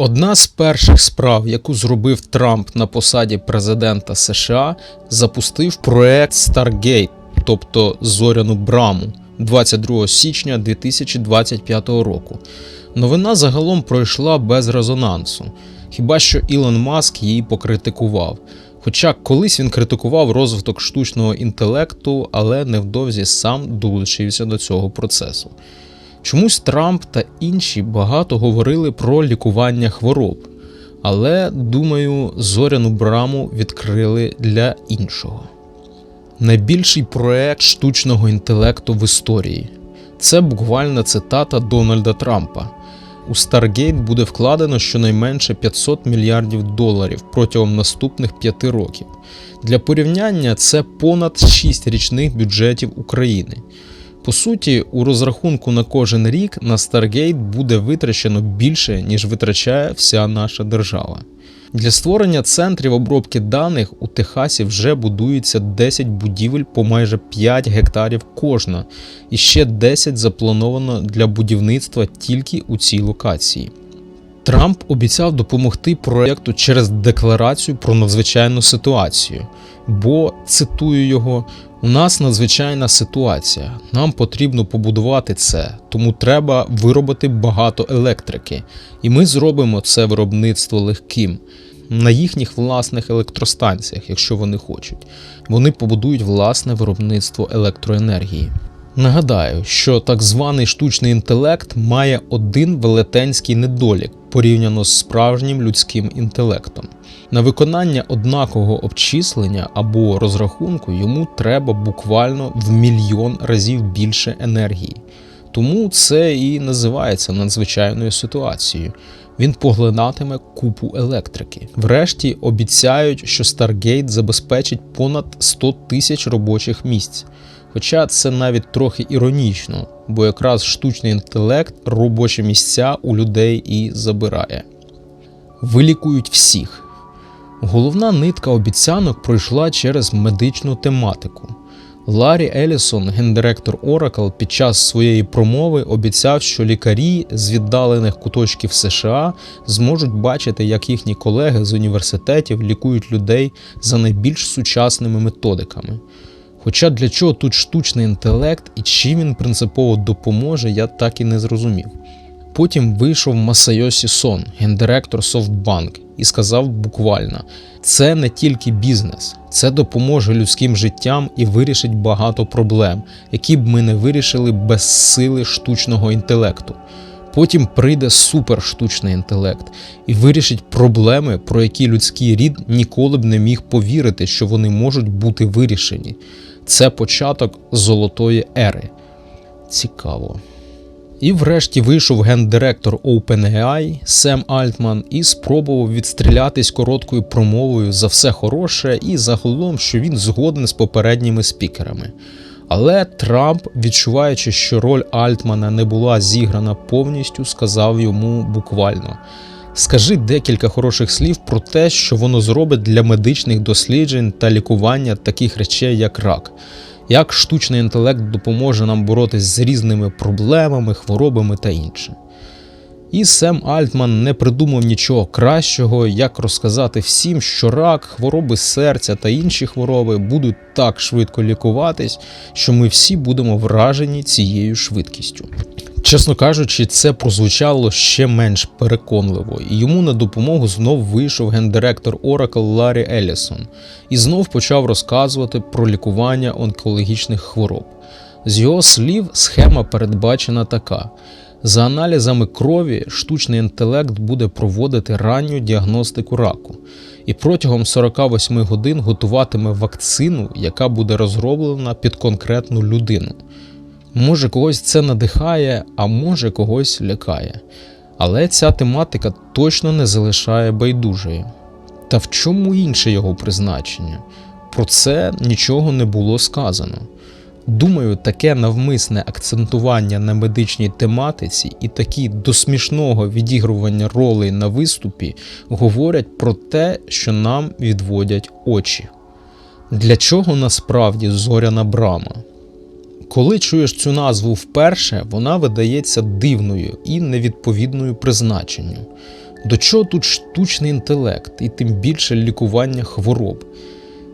Одна з перших справ, яку зробив Трамп на посаді президента США, запустив проект Stargate, тобто Зоряну Браму, 22 січня 2025 року. Новина загалом пройшла без резонансу, хіба що Ілон Маск її покритикував. Хоча колись він критикував розвиток штучного інтелекту, але невдовзі сам долучився до цього процесу. Чомусь Трамп та інші багато говорили про лікування хвороб, але, думаю, зоряну браму відкрили для іншого. Найбільший проект штучного інтелекту в історії. Це буквально цитата Дональда Трампа. У Stargate буде вкладено щонайменше 500 мільярдів доларів протягом наступних п'яти років. Для порівняння це понад 6 річних бюджетів України. По суті, у розрахунку на кожен рік на Stargate буде витрачено більше, ніж витрачає вся наша держава. Для створення центрів обробки даних у Техасі вже будується 10 будівель по майже 5 гектарів кожна, і ще 10 заплановано для будівництва тільки у цій локації. Трамп обіцяв допомогти проєкту через декларацію про надзвичайну ситуацію, бо, цитую його, у нас надзвичайна ситуація. Нам потрібно побудувати це, тому треба виробити багато електрики, і ми зробимо це виробництво легким на їхніх власних електростанціях, якщо вони хочуть. Вони побудують власне виробництво електроенергії. Нагадаю, що так званий штучний інтелект має один велетенський недолік порівняно з справжнім людським інтелектом. На виконання однакового обчислення або розрахунку йому треба буквально в мільйон разів більше енергії. Тому це і називається надзвичайною ситуацією. Він поглинатиме купу електрики. Врешті обіцяють, що Stargate забезпечить понад 100 тисяч робочих місць. Хоча це навіть трохи іронічно, бо якраз штучний інтелект робочі місця у людей і забирає. Вилікують всіх. Головна нитка обіцянок пройшла через медичну тематику. Ларі Елісон, гендиректор Oracle, під час своєї промови обіцяв, що лікарі з віддалених куточків США зможуть бачити, як їхні колеги з університетів лікують людей за найбільш сучасними методиками. Хоча для чого тут штучний інтелект і чим він принципово допоможе, я так і не зрозумів. Потім вийшов Масайосі Сон, гендиректор SoftBank, і сказав буквально: це не тільки бізнес, це допоможе людським життям і вирішить багато проблем, які б ми не вирішили без сили штучного інтелекту. Потім прийде суперштучний інтелект і вирішить проблеми, про які людський рід ніколи б не міг повірити, що вони можуть бути вирішені. Це початок золотої ери. Цікаво. І врешті вийшов гендиректор OpenAI Сем Альтман і спробував відстрілятись короткою промовою за все хороше і загалом, що він згоден з попередніми спікерами. Але Трамп, відчуваючи, що роль Альтмана не була зіграна повністю, сказав йому буквально: Скажи декілька хороших слів про те, що воно зробить для медичних досліджень та лікування таких речей, як рак як штучний інтелект допоможе нам боротись з різними проблемами, хворобами та іншим. І Сем Альтман не придумав нічого кращого, як розказати всім, що рак, хвороби серця та інші хвороби будуть так швидко лікуватись, що ми всі будемо вражені цією швидкістю. Чесно кажучи, це прозвучало ще менш переконливо, і йому на допомогу знов вийшов гендиректор Oracle Ларі Елісон і знов почав розказувати про лікування онкологічних хвороб. З його слів, схема передбачена така: за аналізами крові, штучний інтелект буде проводити ранню діагностику раку і протягом 48 годин готуватиме вакцину, яка буде розроблена під конкретну людину. Може, когось це надихає, а може когось лякає. Але ця тематика точно не залишає байдужою. Та в чому інше його призначення? Про це нічого не було сказано. Думаю, таке навмисне акцентування на медичній тематиці і такі до смішного відігрування ролей на виступі говорять про те, що нам відводять очі. Для чого насправді зоряна брама? Коли чуєш цю назву вперше, вона видається дивною і невідповідною призначенню. До чого тут штучний інтелект і тим більше лікування хвороб?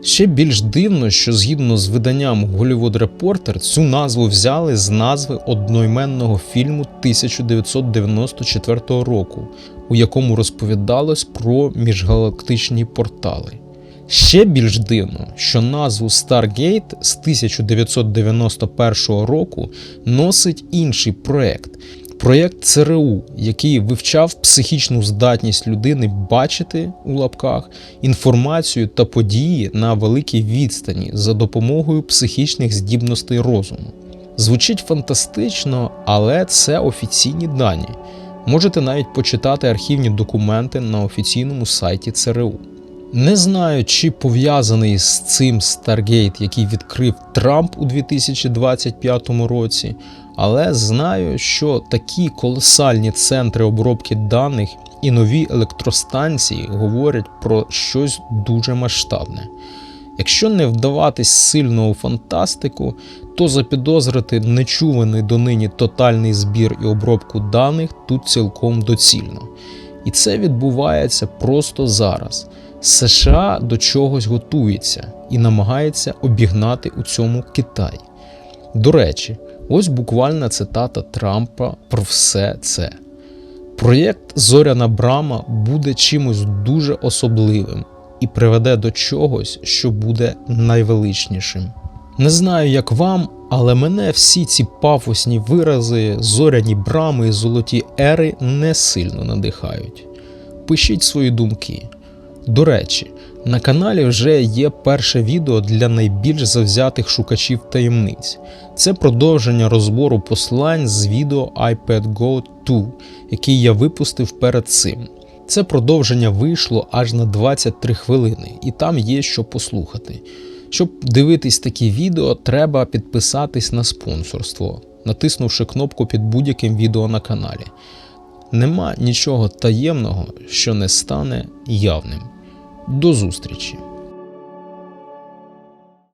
Ще більш дивно, що згідно з виданням Hollywood Reporter цю назву взяли з назви одноіменного фільму 1994 року, у якому розповідалось про міжгалактичні портали. Ще більш дивно, що назву Stargate з 1991 року носить інший проект. Проєкт ЦРУ, який вивчав психічну здатність людини бачити у лапках інформацію та події на великій відстані за допомогою психічних здібностей розуму. Звучить фантастично, але це офіційні дані. Можете навіть почитати архівні документи на офіційному сайті ЦРУ. Не знаю, чи пов'язаний з цим Stargate, який відкрив Трамп у 2025 році, але знаю, що такі колосальні центри обробки даних і нові електростанції говорять про щось дуже масштабне. Якщо не вдаватись сильно у фантастику, то запідозрити нечуваний донині тотальний збір і обробку даних тут цілком доцільно. І це відбувається просто зараз. США до чогось готується і намагається обігнати у цьому Китай. До речі, ось буквальна цитата Трампа про все це. Проєкт Зоряна Брама буде чимось дуже особливим і приведе до чогось, що буде найвеличнішим. Не знаю, як вам, але мене всі ці пафосні вирази, зоряні брами і золоті ери не сильно надихають. Пишіть свої думки. До речі, на каналі вже є перше відео для найбільш завзятих шукачів таємниць. Це продовження розбору послань з відео iPad Go 2, який я випустив перед цим. Це продовження вийшло аж на 23 хвилини, і там є що послухати. Щоб дивитись такі відео, треба підписатись на спонсорство, натиснувши кнопку під будь-яким відео на каналі. Нема нічого таємного, що не стане явним. До зустрічі!